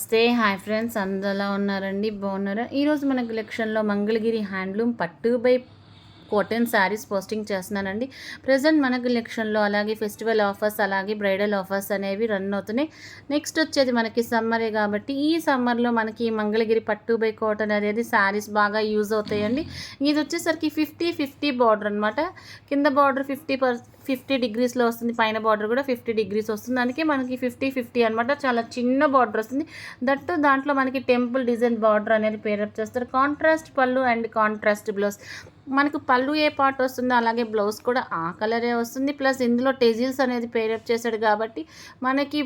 నమస్తే. Hi friends అందలా ఉన్నారండి? బాగున్నారా? ఈరోజు మన కలెక్షన్లో మంగళగిరి హ్యాండ్లూమ్ పట్టు బై కాటన్ శారీస్ పోస్టింగ్ చేస్తున్నానండి. ప్రజెంట్ మన కలెక్షన్లో అలాగే ఫెస్టివల్ ఆఫర్స్ అలాగే బ్రైడల్ ఆఫర్స్ అనేవి రన్ అవుతున్నాయి. నెక్స్ట్ వచ్చేది మనకి సమ్మరే కాబట్టి ఈ సమ్మర్లో మనకి మంగళగిరి పట్టు బై కాటన్ అనేది శారీస్ బాగా యూజ్ అవుతాయండి. ఇది వచ్చేసరికి ఫిఫ్టీ ఫిఫ్టీ బార్డర్ అనమాట కింద బార్డర్ ఫిఫ్టీ పర్ ఫిఫ్టీ డిగ్రీస్లో వస్తుంది. పైన బార్డర్ కూడా ఫిఫ్టీ డిగ్రీస్ వస్తుంది. దానికి మనకి ఫిఫ్టీ ఫిఫ్టీ అనమాట చాలా చిన్న బార్డర్ వస్తుంది. దట్టు దాంట్లో మనకి టెంపుల్ డిజైన్ బార్డర్ అనేది పేరప్ చేస్తారు. కాంట్రాస్ట్ పళ్ళు అండ్ కాంట్రాస్ట్ బ్లౌజ్. మనకు పళ్ళు ఏ పార్ట్ వస్తుందో అలాగే బ్లౌజ్ కూడా ఆ కలరే వస్తుంది. ప్లస్ ఇందులో టెజిల్స్ అనేది పేరప్ చేశాడు కాబట్టి మనకి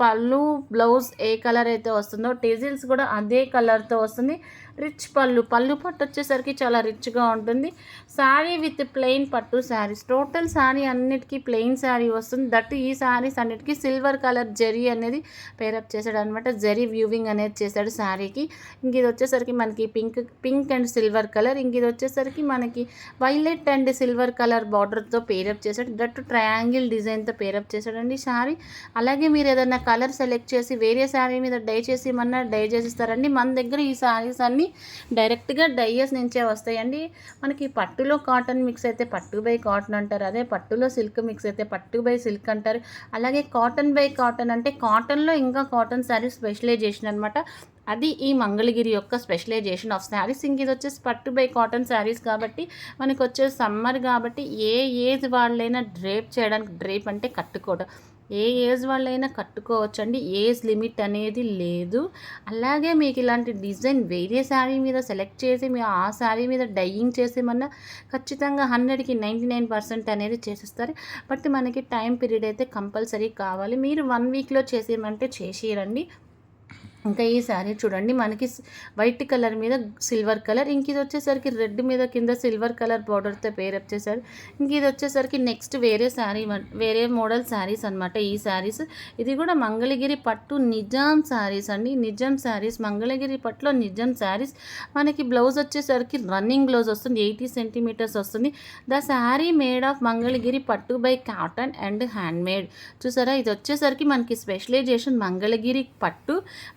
పళ్ళు బ్లౌజ్ ఏ కలర్ అయితే వస్తుందో టెజిల్స్ కూడా అదే కలర్తో వస్తుంది. రిచ్ పళ్ళు. పళ్ళు పట్టు వచ్చేసరికి చాలా రిచ్గా ఉంటుంది. శారీ విత్ ప్లెయిన్ పట్టు శారీస్. టోటల్ శారీ అన్నిటికీ ప్లెయిన్ శారీ వస్తుంది. దట్ ఈ శారీస్ అన్నిటికీ సిల్వర్ కలర్ జరీ అనేది పేరప్ చేశాడు అనమాట జరీ వ్యూవింగ్ అనేది చేశాడు శారీకి. ఇంక ఇది వచ్చేసరికి మనకి pink pink and silver colour. ఇంక ఇది వచ్చేసరికి మనకి వైలెట్ అండ్ సిల్వర్ కలర్ బార్డర్తో పేరప్ చేశాడు. దట్ ట్రయాంగిల్ డిజైన్తో పేరప్ చేశాడండి శారీ. అలాగే మీరు ఏదైనా కలర్ సెలెక్ట్ చేసి వేరే శారీ మీద డై చేసి ఏమన్నా డై చేసిస్తారండి. మన దగ్గర ఈ శారీస్ అన్నీ డైరెక్ట్గా డైయర్స్ నుంచే వస్తాయండి. మనకి పట్టులో కాటన్ మిక్స్ అయితే పట్టు బై కాటన్ అంటారు. అదే పట్టులో సిల్క్ మిక్స్ అయితే పట్టు బై సిల్క్ అంటారు. అలాగే కాటన్ బై కాటన్ అంటే కాటన్లో ఇంకా కాటన్ శారీ స్పెషలైజేషన్ అనమాట అది ఈ మంగళగిరి యొక్క స్పెషలైజేషన్ ఆఫ్ శారీస్. ఇంక ఇది వచ్చేసి పట్టు బై కాటన్ శారీస్ కాబట్టి మనకు వచ్చే సమ్మర్ కాబట్టి ఏ ఏజ్ వాళ్ళైనా డ్రేప్ చేయడానికి డ్రేప్ అంటే కట్టుకోవడం. ఏ ఏజ్ వాళ్ళైనా కట్టుకోవచ్చండి. ఏజ్ లిమిట్ అనేది లేదు. అలాగే మీకు ఇలాంటి డిజైన్ వేరే శారీ మీద సెలెక్ట్ చేసి మీరు ఆ శారీ మీద డైయింగ్ చేసేమన్నా ఖచ్చితంగా హండ్రెడ్కి నైంటీ నైన్ పర్సెంట్ అనేది చేసేస్తారు. బట్ మనకి టైం పీరియడ్ అయితే కంపల్సరీ కావాలి. మీరు వన్ వీక్లో చేసేయమంటే చేసేయరండి ఇంకా ఈ శారీ చూడండి మనకి వైట్ కలర్ మీద సిల్వర్ కలర్ ఇంక ఇది వచ్చేసరికి రెడ్ మీద కింద సిల్వర్ కలర్ బార్డర్తో పేరప్ చేశారు ఇంక ఇది వచ్చేసరికి నెక్స్ట్ వేరే శారీ వేరే మోడల్ శారీస్ అనమాట ఈ శారీస్. ఇది కూడా మంగళగిరి పట్టు నిజాం శారీస్ అండి. నిజాం శారీస్ మంగళగిరి పట్టులో నిజాం శారీస్. మనకి బ్లౌజ్ వచ్చేసరికి రన్నింగ్ బ్లౌజ్ వస్తుంది ఎయిటీ సెంటీమీటర్స్ వస్తుంది. The sari made of Mangalagiri పట్టు by cotton and hand made చూసారా? ఇది వచ్చేసరికి మనకి స్పెషలైజేషన్ మంగళగిరి పట్టు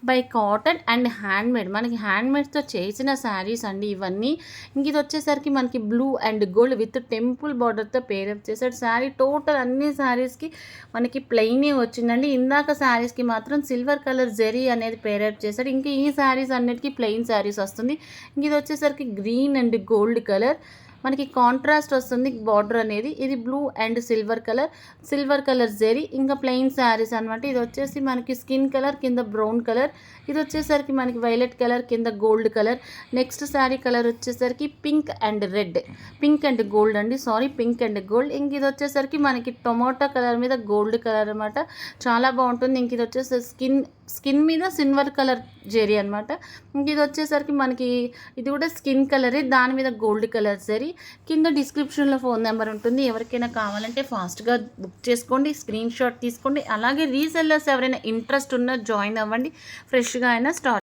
by by cotton and handmade మనకి హ్యాండ్మేడ్తో చేసిన శారీస్ అండి ఇవన్నీ. ఇంక ఇది వచ్చేసరికి మనకి blue and gold with temple బార్డర్తో పేరప్ చేశాడు. శారీ టోటల్ అన్ని శారీస్కి మనకి ప్లెయినే వచ్చిందండి. ఇందాక శారీస్కి మాత్రం సిల్వర్ కలర్ జెరీ అనేది పేరప్ చేశాడు. ఇంకా ఈ శారీస్ అన్నిటికీ ప్లెయిన్ శారీస్ వస్తుంది. ఇంక ఇది వచ్చేసరికి గ్రీన్ అండ్ గోల్డ్ కలర్ మనకి కాంట్రాస్ట్ వస్తుంది బార్డర్ అనేది. ఇది blue and silver colour silver colour zari ఇంకా ప్లెయిన్ శారీస్ అనమాట ఇది వచ్చేసి మనకి స్కిన్ కలర్ కింద బ్రౌన్ కలర్ ఇది వచ్చేసరికి మనకి వైలెట్ కలర్ కింద gold colour next sari colour వచ్చేసరికి pink and red pink and gold అండి. సారీ పింక్ అండ్ గోల్డ్ ఇంక ఇది వచ్చేసరికి మనకి టొమాటో కలర్ మీద గోల్డ్ కలర్ అనమాట చాలా బాగుంటుంది. ఇంక ఇది వచ్చేసి స్కిన్ స్కిన్ మీద సిల్వర్ కలర్ జెరీ అనమాట ఇది వచ్చేసరికి మనకి ఇది కూడా స్కిన్ కలరే దాని మీద గోల్డ్ కలర్ జరీ. కింద డిస్క్రిప్షన్లో ఫోన్ నెంబర్ ఉంటుంది. ఎవరికైనా కావాలంటే ఫాస్ట్గా బుక్ చేసుకోండి స్క్రీన్ షాట్ తీసుకోండి. అలాగే రీసెల్లర్స్ ఎవరైనా ఇంట్రెస్ట్ ఉన్నా జాయిన్ అవ్వండి. ఫ్రెష్గా అయినా స్టార్ట్